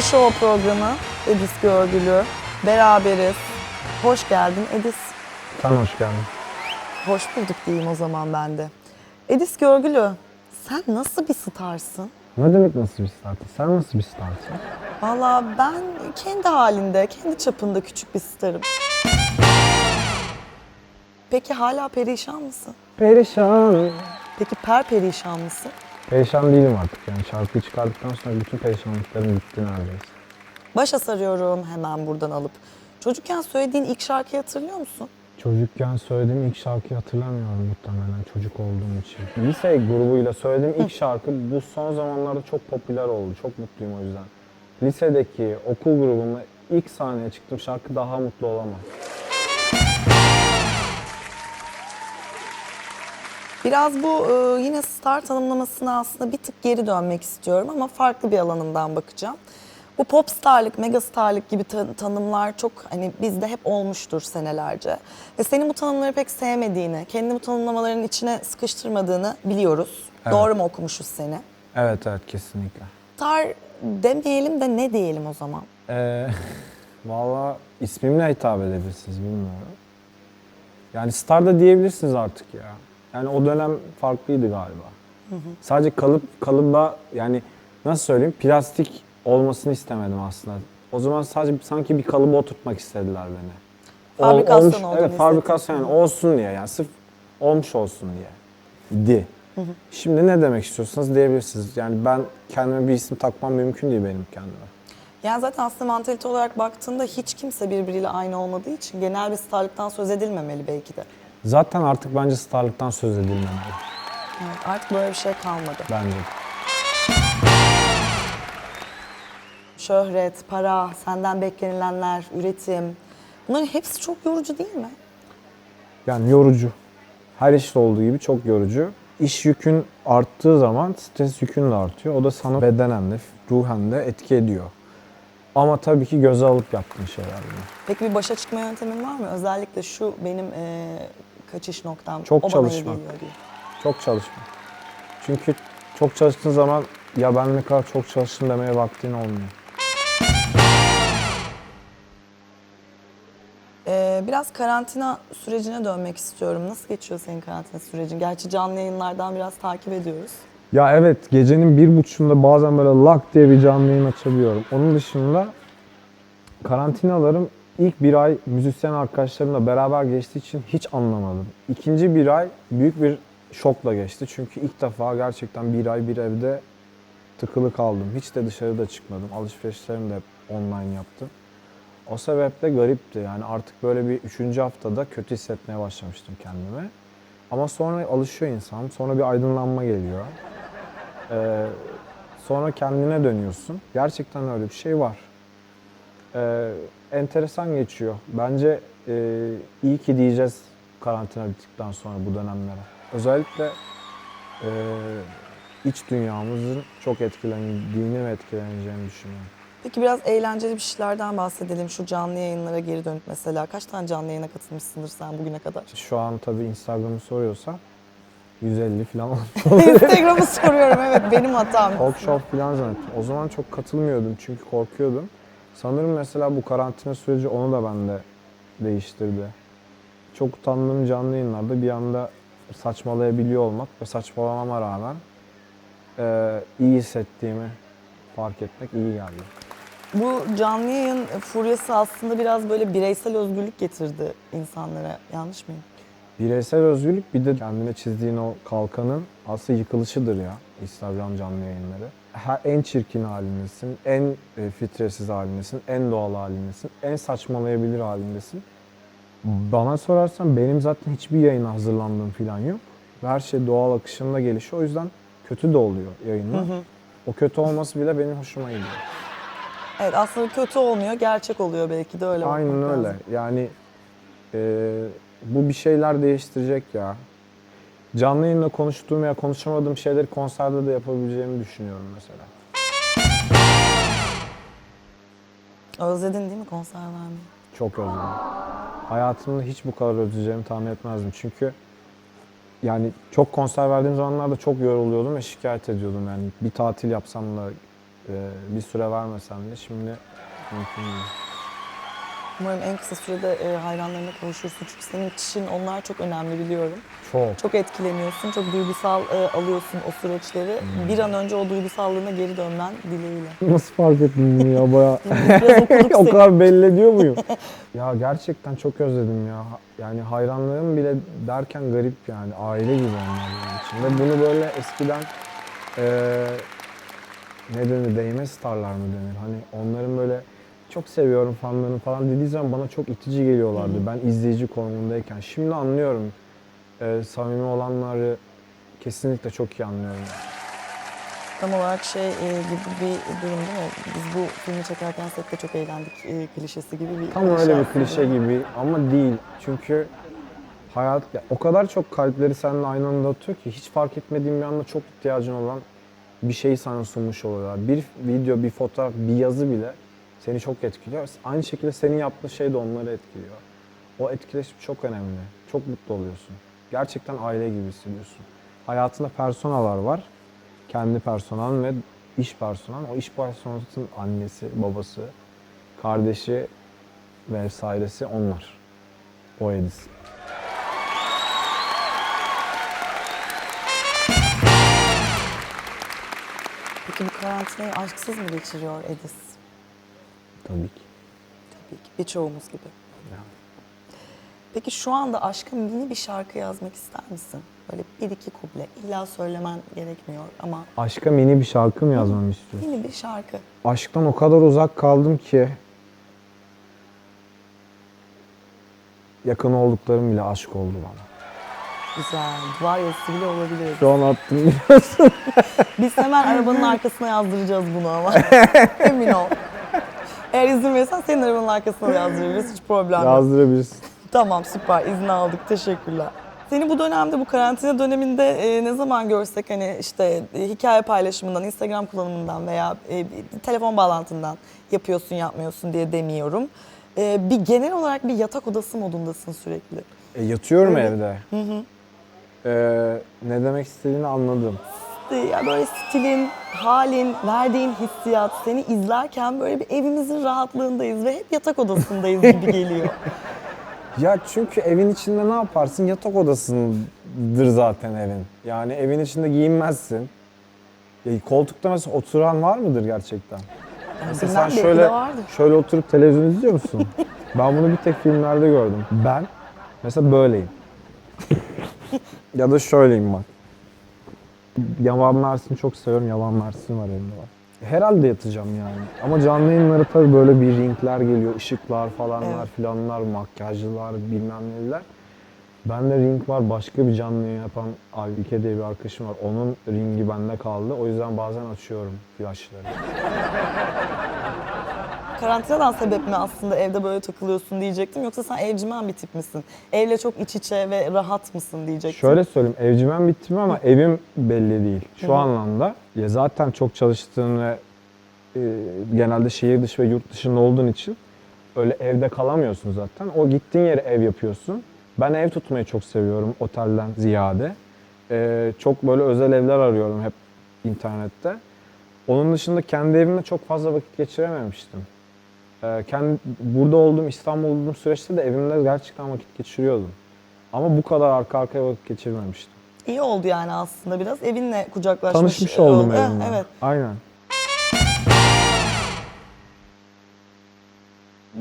Bir show programı Edis Görgülü. Beraberiz. Hoş geldin Edis. Sen hoş geldin. Hoş bulduk diyeyim o zaman ben de. Edis Görgülü, sen nasıl bir starsın? Ne demek nasıl bir startı? Sen nasıl bir startın? Valla ben kendi halinde, kendi çapında küçük bir starım. Peki hala perişan mısın? Perişan. Peki per perişan mısın? Perişan değilim artık yani. Şarkıyı çıkardıktan sonra bütün perişanlıklarım bitti neredeyse. Başa sarıyorum hemen buradan alıp. Çocukken söylediğin ilk şarkıyı hatırlıyor musun? Çocukken söylediğim ilk şarkıyı hatırlamıyorum muhtemelen çocuk olduğum için. Lise grubuyla söylediğim ilk şarkı bu son zamanlarda çok popüler oldu. Çok mutluyum o yüzden. Lisedeki okul grubumla ilk sahneye çıktığım şarkı Daha Mutlu Olamam. Biraz bu e, yine star tanımlamasına aslında bir tık geri dönmek istiyorum ama farklı bir alanından bakacağım. Bu pop starlık, mega starlık gibi ta- tanımlar çok hani bizde hep olmuştur senelerce. Ve senin bu tanımları pek sevmediğini, kendi bu tanımlamaların içine sıkıştırmadığını biliyoruz. Evet. Doğru mu okumuşuz seni? Evet evet kesinlikle. Star demeyelim de ne diyelim o zaman? Ee, Valla ismimle hitap edebilirsiniz bilmiyorum. Yani star da diyebilirsiniz artık ya. Yani o dönem farklıydı galiba. Sadece kalıp kalıba yani nasıl söyleyeyim plastik olmasını istemedim aslında. O zaman sadece sanki bir kalıba oturtmak istediler beni. Ol- Fabrikasyon olmuş- olduğunu Evet fabrikasyon yani olsun diye yani sırf olmuş olsun diye. Di. Şimdi ne demek istiyorsanız diyebilirsiniz. Yani ben kendime bir isim takmam mümkün değil benim kendime. Yani zaten aslında mantalite olarak baktığında hiç kimse birbiriyle aynı olmadığı için genel bir starlıktan söz edilmemeli belki de. Zaten artık bence starlıktan söz edilmemeli. Evet, artık böyle bir şey kalmadı. Bence. Şöhret, para, senden beklenilenler, üretim. Bunların hepsi çok yorucu değil mi? Yani yorucu. Her işte olduğu gibi çok yorucu. İş yükün arttığı zaman stres yükün de artıyor. O da sana bedenen de, ruhen de etki ediyor. Ama tabii ki göze alıp yaptığın şeyler bunlar. Peki bir başa çıkma yöntemin var mı? Özellikle şu benim eee, kaçış noktam. Çok o bana çalışmak. geliyor diye. Çok çalışma. Çünkü çok çalıştığın zaman ya ben ne kadar çok çalıştım demeye vaktin olmuyor. Eee, biraz karantina sürecine dönmek istiyorum. Nasıl geçiyor senin karantina sürecin? Gerçi canlı yayınlardan biraz takip ediyoruz. Ya evet gecenin bir buçuğunda bazen böyle lak diye bir canlı yayın açabiliyorum. Onun dışında karantinalarım ilk bir ay müzisyen arkadaşlarımla beraber geçtiği için hiç anlamadım. İkinci bir ay büyük bir şokla geçti. Çünkü ilk defa gerçekten bir ay bir evde tıkılı kaldım. Hiç de dışarıda çıkmadım. Alışverişlerimi de online yaptım. O sebeple garipti. Yani artık böyle bir üçüncü haftada kötü hissetmeye başlamıştım kendimi. Ama sonra alışıyor insan. Sonra bir aydınlanma geliyor. Ee, sonra kendine dönüyorsun. Gerçekten öyle bir şey var. Ee, enteresan geçiyor. Bence e, iyi ki diyeceğiz karantina bittikten sonra bu dönemlere. Özellikle e, iç dünyamızın çok etkilendiğini ve etkileneceğini düşünüyorum. Peki biraz eğlenceli bir şeylerden bahsedelim. Şu canlı yayınlara geri dönüp mesela. Kaç tane canlı yayına katılmışsındır sen bugüne kadar? Şu an tabii Instagram'ı soruyorsa 150 falan Instagram'ı soruyorum evet benim hatam. Talk show falan zannettim. O zaman çok katılmıyordum çünkü korkuyordum. Sanırım mesela bu karantina süreci onu da bende değiştirdi. Çok utandığım canlı yayınlarda bir anda saçmalayabiliyor olmak ve saçmalamama rağmen eee, iyi hissettiğimi fark etmek iyi geldi. Bu canlı yayın furyası aslında biraz böyle bireysel özgürlük getirdi insanlara. Yanlış mıyım? Bireysel özgürlük bir de kendine çizdiğin o kalkanın aslında yıkılışıdır ya Instagram canlı yayınları. En çirkin halindesin, en e, filtresiz halindesin, en doğal halindesin, en saçmalayabilir halindesin. Bana sorarsan benim zaten hiçbir yayına hazırlandığım falan yok. Her şey doğal akışında gelişiyor. O yüzden kötü de oluyor yayınlar. O kötü olması bile benim hoşuma gidiyor. Evet aslında kötü olmuyor, gerçek oluyor belki de öyle Aynen öyle. lazım. Yani e, bu bir şeyler değiştirecek ya. Canlı yayında konuştuğum ya konuşamadığım şeyleri konserde de yapabileceğimi düşünüyorum mesela. Özledin değil mi konser vermeyi? Çok özledim. Hayatımda hiç bu kadar özleyeceğimi tahmin etmezdim. Çünkü yani çok konser verdiğim zamanlarda çok yoruluyordum ve şikayet ediyordum. Yani bir tatil yapsam da Ee, bir süre vermesem de şimdi mümkün değil. Umarım en kısa sürede e, hayranlarına kavuşursun. Çünkü senin için onlar çok önemli biliyorum. Çok. Çok etkileniyorsun, çok duygusal e, alıyorsun o süreçleri. Bir an önce o duygusallığına geri dönmen dileğiyle. Nasıl fark ettin bunu ya baya? Biraz okuduk o kadar belli ediyor muyum? ya gerçekten çok özledim ya. Yani hayranlığım bile derken garip yani. Aile gibi onlar benim için. Ve bunu böyle eskiden eee ne denir, değme starlar mı denir? Hani onların böyle çok seviyorum fanlarını falan dediği zaman bana çok itici geliyorlardı. Ben izleyici konumundayken. Şimdi anlıyorum. Eee samimi olanları kesinlikle çok iyi anlıyorum. Tam olarak şey e, gibi bir durum değil mi? Biz bu filmi çekerken sette çok eğlendik e, klişesi gibi bir Tam öyle bir aslında. klişe gibi ama değil. Çünkü hayat ya o kadar çok kalpleri seninle aynı anda atıyor ki hiç fark etmediğin bir anda çok ihtiyacın olan bir şeyi sana sunmuş oluyorlar. Bir video, bir fotoğraf, bir yazı bile seni çok etkiliyor. Aynı şekilde senin yaptığın şey de onları etkiliyor. O etkileşim çok önemli. Çok mutlu oluyorsun. Gerçekten aile gibi hissediyorsun. Hayatında personalar var. Kendi personan ve iş personan. O iş personasının annesi, babası, kardeşi vesairesi onlar. O Edis. Peki bu karantinayı aşksız mı geçiriyor Edis? Tabii ki. Tabii ki birçoğumuz gibi. Yani. Peki şu anda aşka mini bir şarkı yazmak ister misin? Böyle bir iki kuple. İlla söylemen gerekmiyor ama Aşka mini bir şarkı mı yazmamı istiyorsun? mini bir şarkı. Aşktan o kadar uzak kaldım ki yakın olduklarım bile aşk oldu bana. Güzel. Duvar yazısı bile olabilir. Şu an attım biliyorsun. Biz hemen arabanın arkasına yazdıracağız bunu ama. Emin ol. Eğer izin verirsen senin arabanın arkasına yazdırırız. Hiç problem yok. Yazdırabilirsin. Tamam süper izin aldık teşekkürler. Seni bu dönemde bu karantina döneminde e, ne zaman görsek hani işte e, hikaye paylaşımından, Instagram kullanımından veya e, telefon bağlantından yapıyorsun yapmıyorsun diye demiyorum. E, bir genel olarak bir yatak odası modundasın sürekli. E, yatıyorum evde. Ee, ne demek istediğini anladım. E, Ya böyle stilin, halin, verdiğin hissiyat seni izlerken böyle bir evimizin rahatlığındayız ve hep yatak odasındayız gibi geliyor. Ya çünkü evin içinde ne yaparsın? Yatak odasındır zaten evin. Yani evin içinde giyinmezsin. Ya koltukta mesela oturan var mıdır gerçekten? Mesela sen şöyle şöyle oturup televizyon izliyor musun? ben bunu bir tek filmlerde gördüm. Ben mesela böyleyim. ya da şöyleyim bak. Yavan Mersin çok seviyorum. Yavan Mersin var elimde var. Herhalde yatacağım yani. Ama canlı yayınları tabii böyle bir ringler geliyor. ışıklar falanlar Evet. filanlar, makyajlılar bilmem neler. Bende ring var. Başka bir canlı yayın yapan Aybike diye bir arkadaşım var. Onun ringi bende kaldı. O yüzden bazen açıyorum flaşları. Karantinadan sebep mi aslında evde böyle takılıyorsun diyecektim yoksa sen evcimen bir tip misin? Evle çok iç içe ve rahat mısın diyecektim. Şöyle söyleyeyim, evcimen bittim ama evim belli değil. Şu anlamda ya zaten çok çalıştığın ve e, genelde şehir dışı ve yurt dışında olduğun için öyle evde kalamıyorsun zaten. O gittiğin yere ev yapıyorsun. Ben ev tutmayı çok seviyorum otelden ziyade. E, çok böyle özel evler arıyorum hep internette. Onun dışında kendi evimde çok fazla vakit geçirememiştim. E, kendi, burada olduğum, İstanbul'da olduğum süreçte de evimde gerçekten vakit geçiriyordum. Ama bu kadar arka arkaya vakit geçirmemiştim. İyi oldu yani aslında biraz evinle kucaklaşmış. Tanışmış e, oldum oldu. Eh, evimle. Evet. Aynen.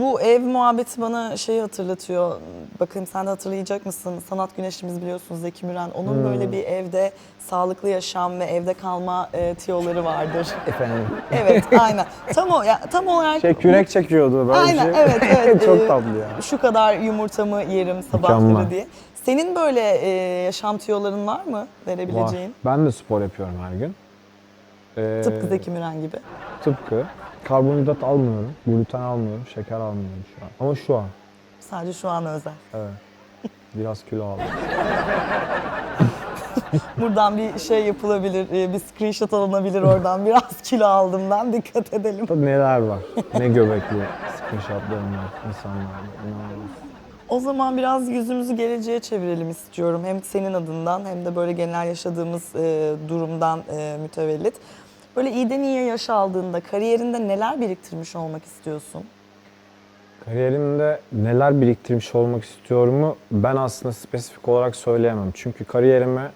Bu ev muhabbeti bana şeyi hatırlatıyor. Bakayım sen de hatırlayacak mısın? Sanat güneşimiz biliyorsunuz Zeki Müren. Onun Hmm. böyle bir evde sağlıklı yaşam ve evde kalma e, tiyoları vardır. Efendim. evet, aynen. Tam o ya tam olarak Şey kürek çekiyordu böyle Aynen, evet, evet. Çok Ee, tatlı ya. şu kadar yumurtamı yerim sabahları Mükemmel. diye. Senin böyle e, yaşam tiyoların var mı Var. verebileceğin? Ben de spor yapıyorum her gün. Ee, Tıpkı Zeki Müren gibi. Tıpkı. Karbonhidrat almıyorum, gluten almıyorum, şeker almıyorum şu an. Ama şu an. Sadece şu an özel. Evet. Biraz kilo aldım. Buradan bir şey yapılabilir, e, bir screenshot alınabilir oradan. Biraz kilo aldım ben, dikkat edelim. Tabii neler var. Ne göbekli screenshotlarım var insanlarda. inanılmaz. O zaman biraz yüzümüzü geleceğe çevirelim istiyorum. Hem senin adından hem de böyle genel yaşadığımız e, durumdan e, mütevellit. Böyle iyiden iyiye yaş aldığında kariyerinde neler biriktirmiş olmak istiyorsun? Kariyerimde neler biriktirmiş olmak istiyorumu ben aslında spesifik olarak söyleyemem. Çünkü kariyerime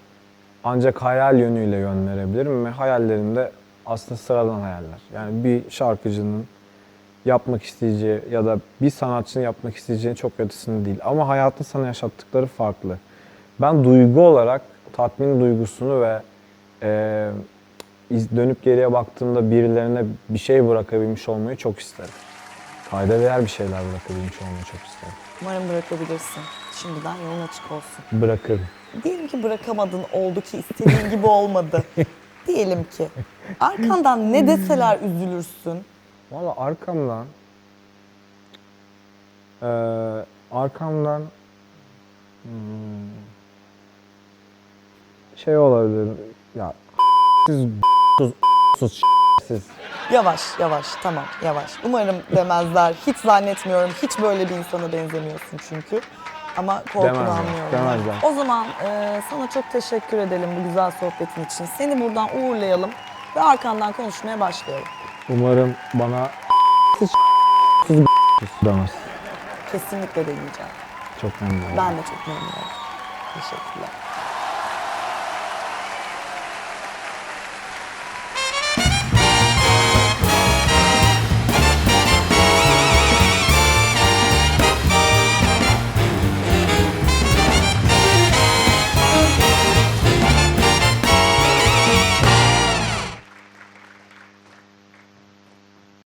ancak hayal yönüyle yön verebilirim ve hayallerim de aslında sıradan hayaller. Yani bir şarkıcının yapmak isteyeceği ya da bir sanatçının yapmak isteyeceğinin çok ötesinde değil. Ama hayatın sana yaşattıkları farklı. Ben duygu olarak tatmin duygusunu ve iz- dönüp geriye baktığımda birilerine bir şey bırakabilmiş olmayı çok isterim. Kayda değer bir şeyler bırakabilmiş olmayı çok isterim. Umarım bırakabilirsin. Şimdiden yolun açık olsun. Bırakırım. Diyelim ki bırakamadın, oldu ki istediğin gibi olmadı. Diyelim ki. Arkandan ne deseler üzülürsün. Valla arkamdan eee, arkamdan hmm, şey olabilir ya siz sus sus siz Yavaş, yavaş, tamam, yavaş. Umarım demezler. Hiç zannetmiyorum. Hiç böyle bir insana benzemiyorsun çünkü. Ama korkunu Demezler, anlıyorum. demezler. O zaman e, sana çok teşekkür edelim bu güzel sohbetin için. Seni buradan uğurlayalım ve arkandan konuşmaya başlayalım. umarım bana siz sus demez. Kesinlikle deneyeceğim. Çok memnun oldum. Ben de çok memnun oldum. Teşekkürler.